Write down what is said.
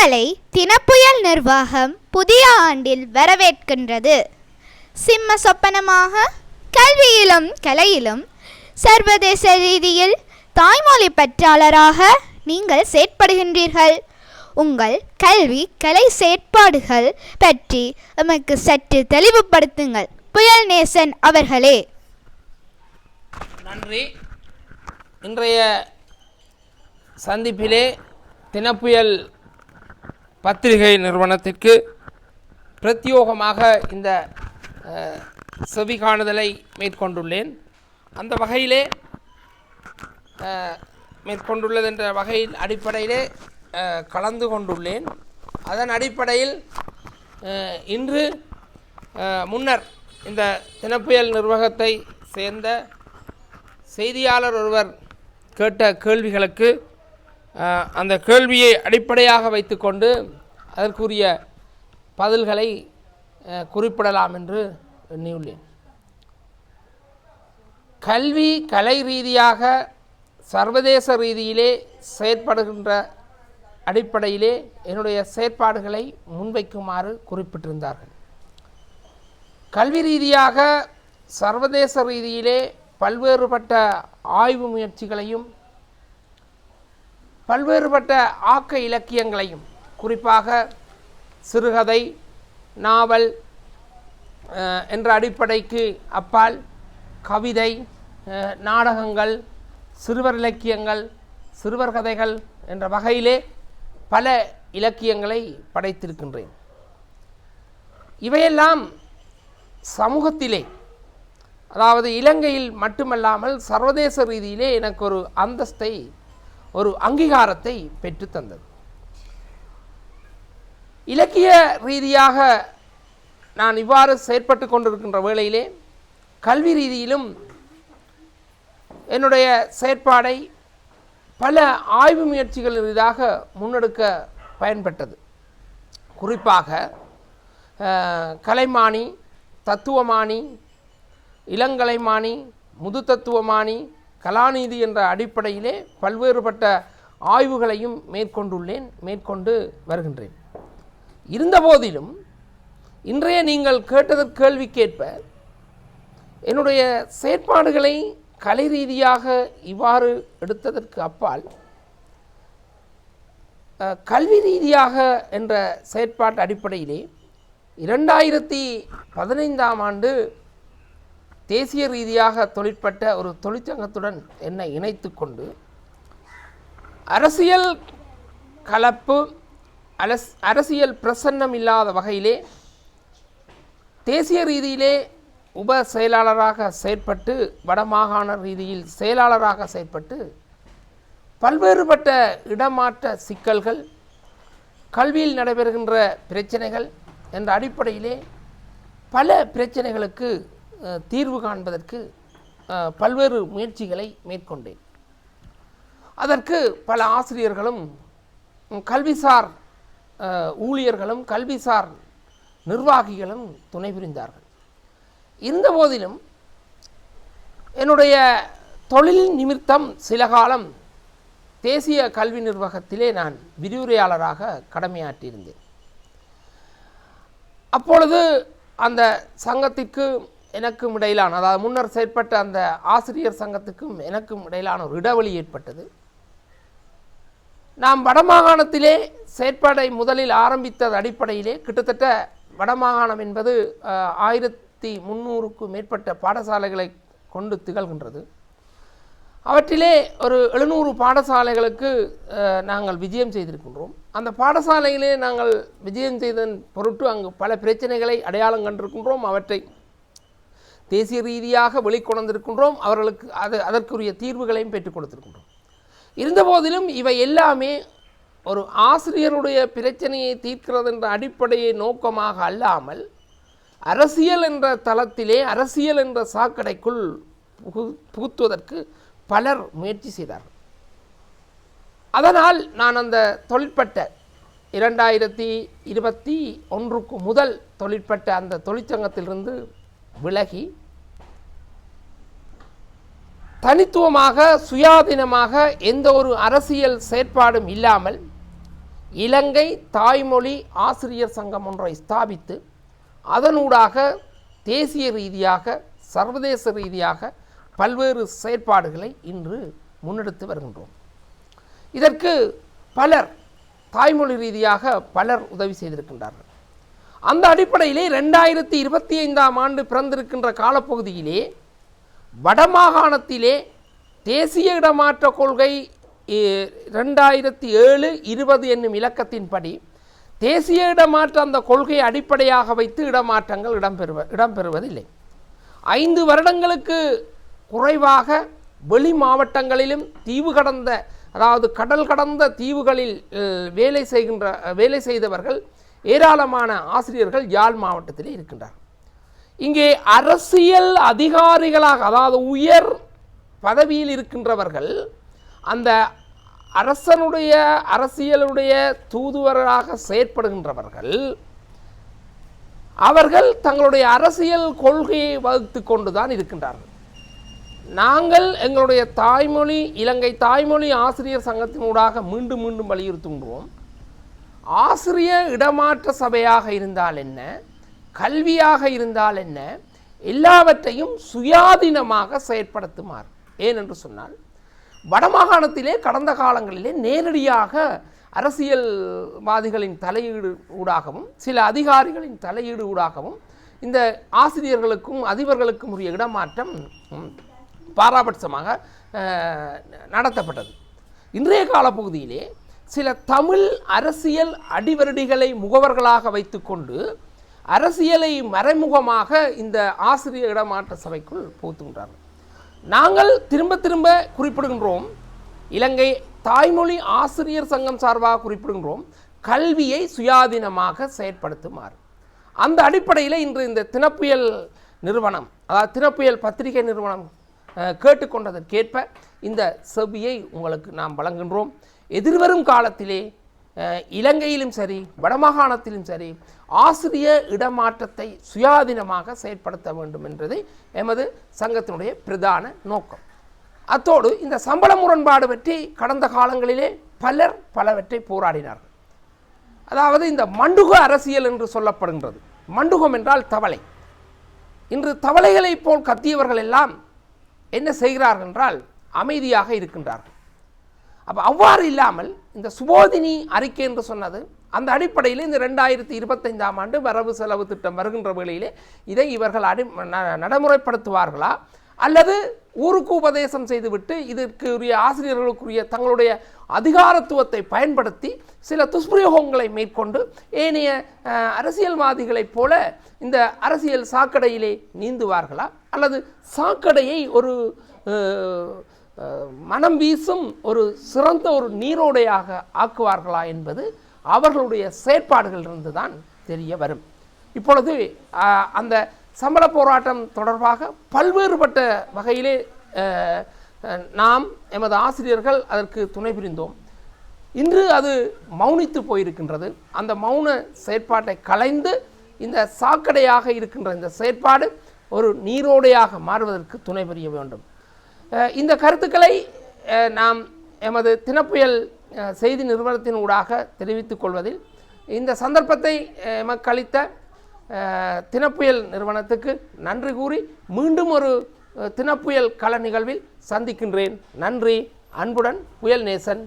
உங்களை தினப்புயல் நிர்வாகம் புதிய ஆண்டில் வரவேற்கின்றது. சிம்ம சொப்பனமாக கல்வியிலும் கலையிலும் சர்வதேச ரீதியில் தாய்மொழி பற்றாளராக நீங்கள் செயற்படுகின்றீர்கள். உங்கள் கல்வி கலை செயற்பாடுகள் பற்றி எமக்கு சற்று தெளிவுபடுத்துங்கள். புயல் நேசன் அவர்களே. நன்றி. இன்றைய சந்திப்பிலே தினப்புயல் பத்திரிகை நிறுவனத்திற்கு பிரத்யோகமாக இந்த செவி காணுதலை மேற்கொண்டுள்ளேன். அந்த வகையிலே மேற்கொண்டுள்ளது என்ற வகையில் அடிப்படையிலே கலந்து கொண்டுள்ளேன். அதன் அடிப்படையில் இன்று முன்னர் இந்த தினப்புயல் நிர்வாகத்தை சேர்ந்த செய்தியாளர் ஒருவர் கேட்ட கேள்விகளுக்கு அந்த கேள்வியை அடிப்படையாக வைத்துக்கொண்டு அதற்குரிய பதில்களை குறிப்பிடலாம் என்று எண்ணியுள்ளேன். கல்வி கலை ரீதியாக சர்வதேச ரீதியிலே செயற்படுகின்ற அடிப்படையிலே என்னுடைய செயற்பாடுகளை முன்வைக்குமாறு குறிப்பிட்டிருந்தார்கள். கல்வி ரீதியாக சர்வதேச ரீதியிலே பல்வேறுபட்ட ஆய்வு முயற்சிகளையும் பல்வேறுபட்ட ஆக்க இலக்கியங்களையும் குறிப்பாக சிறுகதை நாவல் என்ற அடிப்படைக்கு அப்பால் கவிதை நாடகங்கள் சிறுவர் இலக்கியங்கள் சிறுவர் கதைகள் என்ற வகையிலே பல இலக்கியங்களை படைத்திருக்கின்றேன். இவையெல்லாம் சமூகத்திலே அதாவது இலங்கையில் மட்டுமல்லாமல் சர்வதேச ரீதியிலே எனக்கு ஒரு அந்தஸ்தை ஒரு அங்கீகாரத்தை பெற்றுத்தந்தது இலக்கிய ரீதியாக நான் இவ்வாறு செயற்பட்டு கொண்டிருக்கின்ற வேளையிலே கல்வி ரீதியிலும் என்னுடைய செயற்பாடை பல ஆய்வு முயற்சிகள் ரீதியாக முன்னெடுக்க பயன்பட்டது. குறிப்பாக கலைமானி தத்துவமானி இளங்கலைமானி முது தத்துவமானி கலாநீதி என்ற அடிப்படையிலே பல்வேறுபட்ட ஆய்வுகளையும் மேற்கொண்டுள்ளேன் மேற்கொண்டு வருகின்றேன். இருந்தபோதிலும் இன்றைய நீங்கள் கேட்டதற்கு கேள்விக்கேற்ப என்னுடைய செயற்பாடுகளை கலை ரீதியாக இவ்வாறு எடுத்ததற்கு அப்பால் கல்வி ரீதியாக என்ற செயற்பாட்டு அடிப்படையிலே இரண்டாயிரத்தி பதினைந்தாம் ஆண்டு தேசிய ரீதியாக தொழிற்பட்ட ஒரு தொழிற்சங்கத்துடன் என்னை இணைத்து கொண்டு அரசியல் கலப்பு அலஸ் அரசியல் பிரசன்னம் இல்லாத வகையிலே தேசிய ரீதியிலே உப செயலாளராக செயற்பட்டு வடமாகாண ரீதியில் செயலாளராக செயற்பட்டு பல்வேறுபட்ட இடமாற்ற சிக்கல்கள் கல்வியில் நடைபெறுகின்ற பிரச்சனைகள் என்ற அடிப்படையிலே பல பிரச்சனைகளுக்கு தீர்வு காண்பதற்கு பல்வேறு முயற்சிகளை மேற்கொண்டேன். அதற்கு பல ஆசிரியர்களும் கல்விசார் ஊழியர்களும் கல்விசார் நிர்வாகிகளும் துணை புரிந்தார்கள். இருந்தபோதிலும் என்னுடைய தொழில் நிமித்தம் சில காலம் தேசிய கல்வி நிர்வாகத்திலே நான் விரிவுரையாளராக கடமையாற்றியிருந்தேன். அப்பொழுது அந்த சங்கத்திற்கு எனக்கும் இடையிலான அதாவது முன்னர் செயற்பட்ட அந்த ஆசிரியர் சங்கத்துக்கும் எனக்கும் இடையிலான ஒரு இடைவெளி ஏற்பட்டது. நாம் வடமாகாணத்திலே செயற்பாடை முதலில் ஆரம்பித்தது அடிப்படையிலே கிட்டத்தட்ட வடமாகாணம் என்பது ஆயிரத்தி முந்நூறுக்கும் மேற்பட்ட பாடசாலைகளை கொண்டு திகழ்கின்றது. அவற்றிலே ஒரு எழுநூறு பாடசாலைகளுக்கு நாங்கள் விஜயம் செய்திருக்கின்றோம். அந்த பாடசாலையிலே நாங்கள் விஜயம் செய்ததன் பொருட்டு அங்கு பல பிரச்சனைகளை அடையாளம் கண்டிருக்கின்றோம். அவற்றை தேசிய ரீதியாக வெளிக்கொணர்ந்திருக்கின்றோம் அவர்களுக்கு அது அதற்குரிய தீர்வுகளையும் பெற்றுக் கொடுத்திருக்கின்றோம். இருந்தபோதிலும் இவை எல்லாமே ஒரு ஆசிரியருடைய பிரச்சனையை தீர்க்கிறது என்ற அடிப்படையை நோக்கமாக அல்லாமல் அரசியல் என்ற தளத்திலே அரசியல் என்ற சாக்கடைக்குள் புகு புகுத்துவதற்கு பலர் முயற்சி செய்தார்கள் அதனால் நான் அந்த தொழிற்பட்ட இரண்டாயிரத்தி இருபத்தி ஒன்றுக்கு முதல் தொழிற்பட்ட அந்த தொழிற்சங்கத்திலிருந்து விலகி தனித்துவமாக சுயாதீனமாக எந்த ஒரு அரசியல் செயற்பாடும் இல்லாமல் இலங்கை தாய்மொழி ஆசிரியர் சங்கம் ஒன்றை ஸ்தாபித்து அதனூடாக தேசிய ரீதியாக சர்வதேச ரீதியாக பல்வேறு செயற்பாடுகளை இன்று முன்னெடுத்து வருகின்றோம். இதற்கு பலர் தாய்மொழி ரீதியாக பலர் உதவி செய்திருக்கின்றார்கள். அந்த அடிப்படையிலே ரெண்டாயிரத்தி இருபத்தி ஐந்தாம் ஆண்டு பிறந்திருக்கின்ற காலப்பகுதியிலே வடமாகாணத்திலே தேசிய இடமாற்ற கொள்கை ரெண்டாயிரத்தி ஏழு இருபது என்னும் இலக்கத்தின்படி தேசிய இடமாற்ற அந்த கொள்கையை அடிப்படையாக வைத்து இடமாற்றங்கள் இடம்பெறுவ இடம்பெறுவதில்லை. ஐந்து வருடங்களுக்கு குறைவாக வெளி மாவட்டங்களிலும் தீவு கடந்த அதாவது கடல் கடந்த தீவுகளில் வேலை செய்கின்ற வேலை செய்தவர்கள் ஏராளமான ஆசிரியர்கள் யாழ் மாவட்டத்திலே இருக்கின்றார். இங்கே அரசியல் அதிகாரிகளாக அதாவது உயர் பதவியில் இருக்கின்றவர்கள் அந்த அரசனுடைய அரசியலுடைய தூதுவராக செயற்படுகின்றவர்கள் அவர்கள் தங்களுடைய அரசியல் கொள்கையை வகுத்து கொண்டுதான் இருக்கின்றார்கள். நாங்கள் எங்களுடைய தாய்மொழி இலங்கை தாய்மொழி ஆசிரியர் சங்கத்தினூடாக மீண்டும் மீண்டும் வலியுறுத்துகின்றோம். ஆசிரிய இடமாற்ற சபையாக இருந்தால் என்ன? கல்வியாக இருந்தால் என்ன? எல்லாவற்றையும் சுயாதீனமாக செயற்படுத்துமாறு. ஏனென்று சொன்னால் வடமாகாணத்திலே கடந்த காலங்களிலே நேரடியாக அரசியல்வாதிகளின் தலையீடு ஊடாகவும் சில அதிகாரிகளின் தலையீடு ஊடாகவும் இந்த ஆசிரியர்களுக்கும் அதிபர்களுக்கும் உரிய இடமாற்றம் பாராபட்சமாக நடத்தப்பட்டது. இன்றைய காலப்பகுதியிலே சில தமிழ் அரசியல் அடிவருடிகளை முகவர்களாக வைத்துக்கொண்டு அரசியலை மறைமுகமாக இந்த ஆசிரியர் இடமாற்ற சபைக்குள் புகுத்துகின்றார்கள். நாங்கள் திரும்ப திரும்ப குறிப்பிடுகின்றோம் இலங்கை தாய்மொழி ஆசிரியர் சங்கம் சார்பாக குறிப்பிடுகின்றோம் கல்வியை சுயாதீனமாக செயற்படுத்துமாறு. அந்த அடிப்படையில் இன்று இந்த தினப்புயல் நிறுவனம் அதாவது தினப்புயல் பத்திரிகை நிறுவனம் கேட்டுக்கொண்டதற்கேற்ப இந்த செவியை உங்களுக்கு நாம் வழங்குகின்றோம். எதிர்வரும் காலத்திலே இலங்கையிலும் சரி வடமாகாணத்திலும் சரி ஆசிரிய இடமாற்றத்தை சுயாதீனமாக செயற்படுத்த வேண்டும் என்பது எமது சங்கத்தினுடைய பிரதான நோக்கம். அத்தோடு இந்த சம்பள முரண்பாடு பற்றி கடந்த காலங்களிலே பலர் பலவற்றை போராடினார்கள். அதாவது இந்த மண்டுக அரசியல் என்று சொல்லப்படுகின்றது. மண்டுகம் என்றால் தவளை. இன்று தவளைகளைப் போல் கத்தியவர்கள் எல்லாம் என்ன செய்கிறார்கள் என்றால் அமைதியாக இருக்கின்றார்கள். அப்போ அவ்வாறு இல்லாமல் இந்த சுபோதினி அறிக்கை என்று சொன்னது அந்த அடிப்படையில் இந்த ரெண்டாயிரத்தி இருபத்தைந்தாம் ஆண்டு வரவு செலவு திட்டம் வருகின்ற வேளையிலே இதை இவர்கள் அடி ந- நடைமுறைப்படுத்துவார்களா? அல்லது ஊருக்கு உபதேசம் செய்துவிட்டு இதற்குரிய ஆசிரியர்களுக்குரிய தங்களுடைய அதிகாரத்துவத்தை பயன்படுத்தி சில துஷ்பிரயோகங்களை மேற்கொண்டு ஏனைய அரசியல்வாதிகளைப் போல இந்த அரசியல் சாக்கடையிலே நீந்துவார்களா? அல்லது சாக்கடையை ஒரு மனம் வீசும் ஒரு சிறந்த ஒரு நீரோடையாக ஆக்குவார்களா என்பது அவர்களுடைய செயற்பாடுகளிலிருந்து தான் தெரிய வரும். இப்பொழுது அந்த சம்பள போராட்டம் தொடர்பாக பல்வேறுபட்ட வகையிலே நாம் எமது ஆசிரியர்கள் அதற்கு துணை புரிந்தோம். இன்று அது மௌனித்து போயிருக்கின்றது. அந்த மௌன செயற்பாட்டை கலைந்து இந்த சாக்கடையாக இருக்கின்ற இந்த செயற்பாடு ஒரு நீரோடையாக மாறுவதற்கு துணை புரிய வேண்டும். இந்த கருத்துக்களை நாம் எமது தினப்புயல் செய்தி நிறுவனத்தின் ஊடாக தெரிவித்துக் கொள்வதில் இந்த சந்தர்ப்பத்தை எமக்களித்த தினப்புயல் நிறுவனத்துக்கு நன்றி கூறி மீண்டும் ஒரு தினப்புயல் கள நிகழ்வில் சந்திக்கின்றேன். நன்றி அன்புடன் புயல் நேசன்.